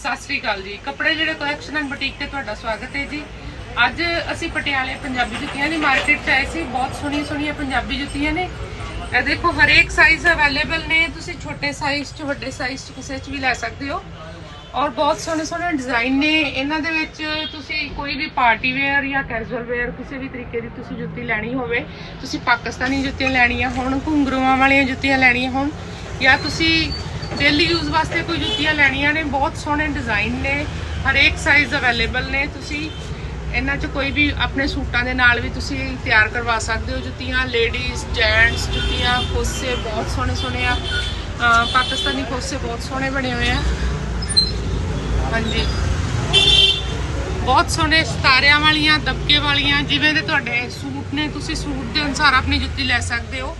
ਸਤਿ ਸ੍ਰੀ ਅਕਾਲ ਜੀ। ਕੱਪੜੇ ਜਿਹੜੇ ਕਲੈਕਸ਼ਨ ਐਂਡ ਬੁਟੀਕ ਤੇ ਤੁਹਾਡਾ ਸਵਾਗਤ ਹੈ ਜੀ। ਅੱਜ ਅਸੀਂ ਪਟਿਆਲੇ ਪੰਜਾਬੀ ਜੁੱਤੀਆਂ ਦੀ ਮਾਰਕੀਟ 'ਚ ਆਏ ਸੀ। ਬਹੁਤ ਸੋਹਣੀਆਂ ਸੋਹਣੀਆਂ ਪੰਜਾਬੀ ਜੁੱਤੀਆਂ ਨੇ। ਇਹ ਦੇਖੋ, ਹਰੇਕ ਸਾਈਜ਼ ਅਵੇਲੇਬਲ ਨੇ। ਤੁਸੀਂ ਛੋਟੇ ਸਾਈਜ਼ 'ਚ, ਵੱਡੇ ਸਾਈਜ਼ 'ਚ ਕਿਸੇ 'ਚ ਵੀ ਲੈ ਸਕਦੇ ਹੋ। ਔਰ ਬਹੁਤ ਸੋਹਣੇ ਸੋਹਣੇ ਡਿਜ਼ਾਈਨ ਨੇ। ਇਹਨਾਂ ਦੇ ਵਿੱਚ ਤੁਸੀਂ ਕੋਈ ਵੀ ਪਾਰਟੀ ਵੇਅਰ ਜਾਂ ਕੈਜੂਅਲ ਵੇਅਰ ਕਿਸੇ ਵੀ ਤਰੀਕੇ ਦੀ ਤੁਸੀਂ ਜੁੱਤੀ ਲੈਣੀ ਹੋਵੇ, ਤੁਸੀਂ ਪਾਕਿਸਤਾਨੀ ਜੁੱਤੀਆਂ ਲੈਣੀਆਂ ਹੋਣ, ਘੁੰਗਰੂਆਂ ਵਾਲੀਆਂ ਜੁੱਤੀਆਂ ਲੈਣੀਆਂ ਹੋਣ, ਜਾਂ ਤੁਸੀਂ ਡੇਲੀ ਯੂਜ਼ ਵਾਸਤੇ ਕੋਈ ਜੁੱਤੀਆਂ ਲੈਣੀਆਂ ਨੇ, ਬਹੁਤ ਸੋਹਣੇ ਡਿਜ਼ਾਈਨ ਨੇ, ਹਰੇਕ ਸਾਈਜ਼ ਅਵੇਲੇਬਲ ਨੇ। ਤੁਸੀਂ ਇਹਨਾਂ 'ਚ ਕੋਈ ਵੀ ਆਪਣੇ ਸੂਟਾਂ ਦੇ ਨਾਲ ਵੀ ਤੁਸੀਂ ਤਿਆਰ ਕਰਵਾ ਸਕਦੇ ਹੋ ਜੁੱਤੀਆਂ। ਲੇਡੀਜ਼ ਜੈਂਟਸ ਜੁੱਤੀਆਂ, ਕੋਸੇ ਬਹੁਤ ਸੋਹਣੇ ਸੋਹਣੇ ਆ। ਪਾਕਿਸਤਾਨੀ ਕੋਸੇ ਬਹੁਤ ਸੋਹਣੇ ਬਣੇ ਹੋਏ ਆ। ਹਾਂਜੀ। ਬਹੁਤ ਸੋਹਣੇ ਸਤਾਰਿਆਂ ਵਾਲੀਆਂ, ਦਬਕੇ ਵਾਲੀਆਂ, ਜਿਵੇਂ ਦੇ ਤੁਹਾਡੇ ਸੂਟ ਨੇ, ਤੁਸੀਂ ਸੂਟ ਦੇ ਅਨੁਸਾਰ ਆਪਣੀ ਜੁੱਤੀ ਲੈ ਸਕਦੇ ਹੋ।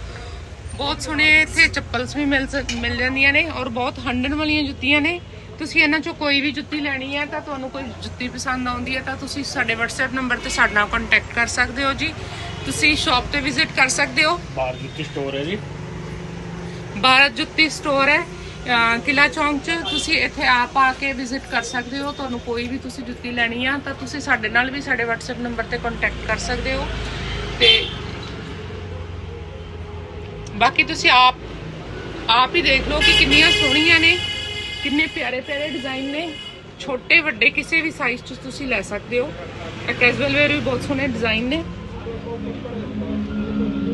ਬਹੁਤ ਸੋਹਣੇ ਇੱਥੇ ਚੱਪਲਸ ਵੀ ਮਿਲ ਮਿਲ ਜਾਂਦੀਆਂ ਨੇ ਔਰ ਬਹੁਤ ਹੰਡਣ ਵਾਲੀਆਂ ਜੁੱਤੀਆਂ ਨੇ। ਤੁਸੀਂ ਇਹਨਾਂ ਚੋਂ ਕੋਈ ਵੀ ਜੁੱਤੀ ਲੈਣੀ ਹੈ ਤਾਂ ਤੁਹਾਨੂੰ ਕੋਈ ਜੁੱਤੀ ਪਸੰਦ ਆਉਂਦੀ ਹੈ ਤਾਂ ਤੁਸੀਂ ਸਾਡੇ WhatsApp ਨੰਬਰ ਤੇ ਸਾਡੇ ਨਾਲ ਕੰਟੈਕਟ ਕਰ ਸਕਦੇ ਹੋ ਜੀ। ਤੁਸੀਂ ਸ਼ਾਪ ਤੇ ਵਿਜ਼ਿਟ ਕਰ ਸਕਦੇ ਹੋ। ਬਾਹਰ ਜੁੱਤੀ ਸਟੋਰ ਹੈ ਜੀ। ਭਾਰਤ ਜੁੱਤੀ ਸਟੋਰ ਹੈ ਕਿਲਾ ਚੌਂਕ 'ਚ। ਤੁਸੀਂ ਇੱਥੇ ਆਪ ਆ ਕੇ ਵਿਜ਼ਿਟ ਕਰ ਸਕਦੇ ਹੋ। ਤੁਹਾਨੂੰ ਕੋਈ ਵੀ ਤੁਸੀਂ ਜੁੱਤੀ ਲੈਣੀ ਆ ਤਾਂ ਤੁਸੀਂ ਸਾਡੇ ਨਾਲ ਵੀ ਸਾਡੇ WhatsApp ਨੰਬਰ ਤੇ ਕੰਟੈਕਟ ਕਰ ਸਕਦੇ ਹੋ। ਤੇ ਬਾਕੀ ਤੁਸੀਂ ਆਪ ਆਪ ਹੀ ਦੇਖ ਲਓ ਕਿ ਕਿੰਨੀਆਂ ਸੋਹਣੀਆਂ ਨੇ, ਕਿੰਨੇ ਪਿਆਰੇ ਪਿਆਰੇ ਡਿਜ਼ਾਈਨ ਨੇ। ਛੋਟੇ ਵੱਡੇ ਕਿਸੇ ਵੀ ਸਾਈਜ਼ 'ਚ ਤੁਸੀਂ ਲੈ ਸਕਦੇ ਹੋ। ਇਹ ਕੈਜੂਅਲ ਵੇਅਰ ਵੀ ਬਹੁਤ ਸੋਹਣੇ ਡਿਜ਼ਾਈਨ ਨੇ।